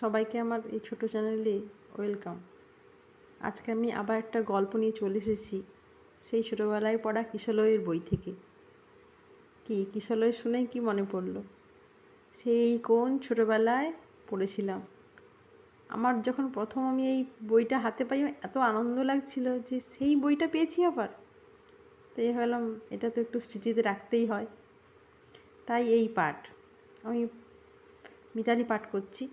সবাইকে আমার এই ছোটো চ্যানেলে ওয়েলকাম। আজকে আমি আবার একটা গল্প নিয়ে চলে এসেছি, সেই ছোটোবেলায় পড়া কিশলয়ের বই থেকে। কি কিশলয় শুনেই কি মনে পড়ল? সেই কোন ছোটোবেলায় পড়েছিলাম? আমার যখন প্রথম আমি এই বইটা হাতে পাই, এত আনন্দ লাগছিল যে সেই বইটা পেয়েছি আবার। তাই ভাবলাম, এটা তো একটু স্মৃতিতে রাখতেই হয়। তাই এই পাঠ, আমি মিতালি পাঠ করছি।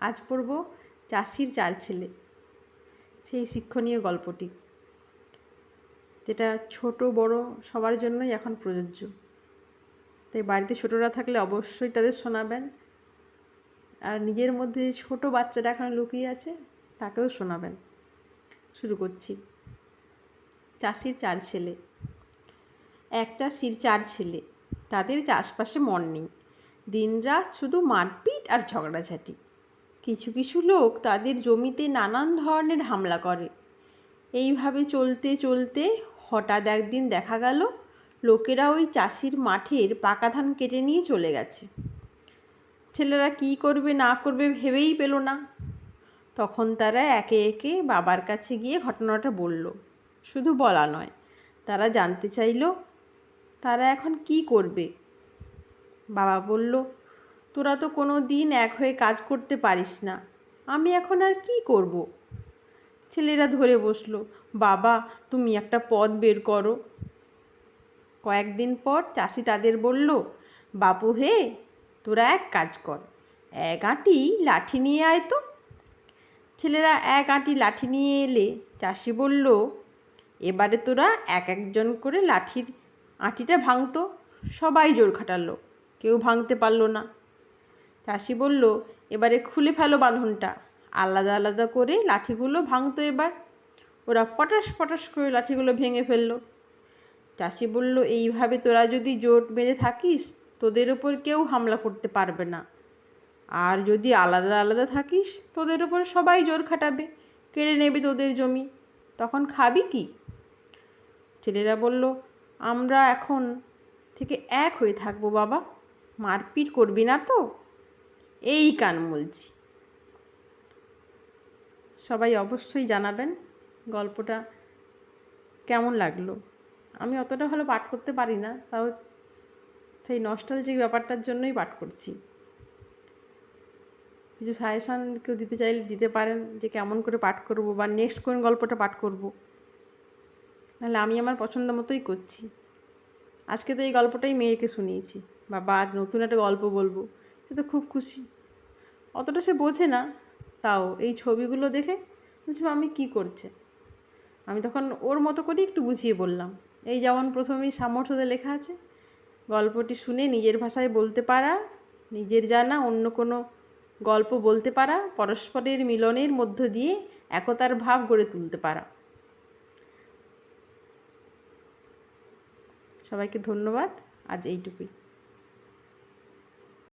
আজ পড়ব চাষির চার ছেলে। সেই শিক্ষণীয় গল্পটি, যেটা ছোট বড় সবার জন্যই এখন প্রযোজ্য। তাই বাড়িতে ছোটরা থাকলে অবশ্যই তাদের শোনাবেন। আর নিজের মধ্যে যে ছোট বাচ্চাটা এখন লুকিয়ে আছে, তাকেও শোনাবেন। শুরু করছি। চাষির চার ছেলে। এক চাষির চার ছেলে। তাদের চাষবাসে মন নেই। দিনরাত শুধু মারপিট আর ঝগড়াঝাটি। কিছু কিছু লোক তাদের জমিতে নানান ধরনের হামলা করে। এইভাবে চলতে চলতে হঠাৎ একদিন দেখা গেল, লোকেরা ওই চাষির মাঠের পাকা ধান কেটে নিয়ে চলে গেছে। ছেলেরা কী করবে, না করবে ভেবেই পেল না। তখন তারা একে একে বাবার কাছে গিয়ে ঘটনাটা বলল। শুধু বলা নয়, তারা জানতে চাইল, তারা এখন কি করবে? বাবা বলল তোরা তো কোনো দিন এক হয়ে কাজ করতে পারিস না। আমি এখন আর কি করব? ছেলেরা ধরে বসল, বাবা, তুমি একটা পথ বের করো। কয়েকদিন পর চাষি তাদের বলল, বাপু হে, তোরা এক কাজ কর, এক আঁটি লাঠি নিয়ে আয় তো। ছেলেরা এক আঁটি লাঠি নিয়ে এলে চাষি বলল, এবারে তোরা এক একজন করে লাঠির আঁটিটা ভাঙতো, সবাই জোর খাটালো, কেউ ভাঙতে পারল না। চাষি বলল, এবারে খুলে ফেলো বাঁধনটা। আলাদা আলাদা করে লাঠিগুলো ভাঙতো এবার। ওরা পটাশ পটাশ করে লাঠিগুলো ভেঙে ফেলল। চাষি বলল, এইভাবে তোরা যদি জোট বেঁধে থাকিস, তোদের ওপর কেউ হামলা করতে পারবে না। আর যদি আলাদা আলাদা থাকিস, তোদের ওপর সবাই জোর খাটাবে। কেড়ে নেবে তোদের জমি। তখন খাবি কি? ছেলেরা বলল, আমরা এখন থেকে এক হয়ে থাকব বাবা। মারপিট করবি না তো? এই কান বলছি সবাই অবশ্যই জানাবেন গল্পটা কেমন লাগল। আমি অতটা ভালো পাঠ করতে পারি না, তাও সেই নস্টালজিক ব্যাপারটার জন্যই পাঠ করছি। কিছু সাজেশান কেউ দিতে চাইলে দিতে পারেন যে কেমন করে পাঠ করব বা নেক্সট কোন গল্পটা পাঠ করব। নাহলে আমি আমার পছন্দ মতোই করছি। আজকে তো এই গল্পটাই মেয়েকে শুনিয়েছি। আজ নতুন একটা গল্প বলব, সে তো খুব খুশি। অতটা সে বোঝে না। তাও এই ছবিগুলো দেখে বলছি আমি কি করছে? আমি তখন ওর মতো করে একটু বুঝিয়ে বললাম। এই যেমন প্রথমেই সামর্থ্যতে লেখা আছে, গল্পটি শুনে নিজের ভাষায় বলতে পারা, নিজের জানা অন্য কোনো গল্প বলতে পারা, পরস্পরের মিলনের মধ্য দিয়ে একতার ভাব গড়ে তুলতে পারা। সবাইকে ধন্যবাদ। আজ এইটুকুই।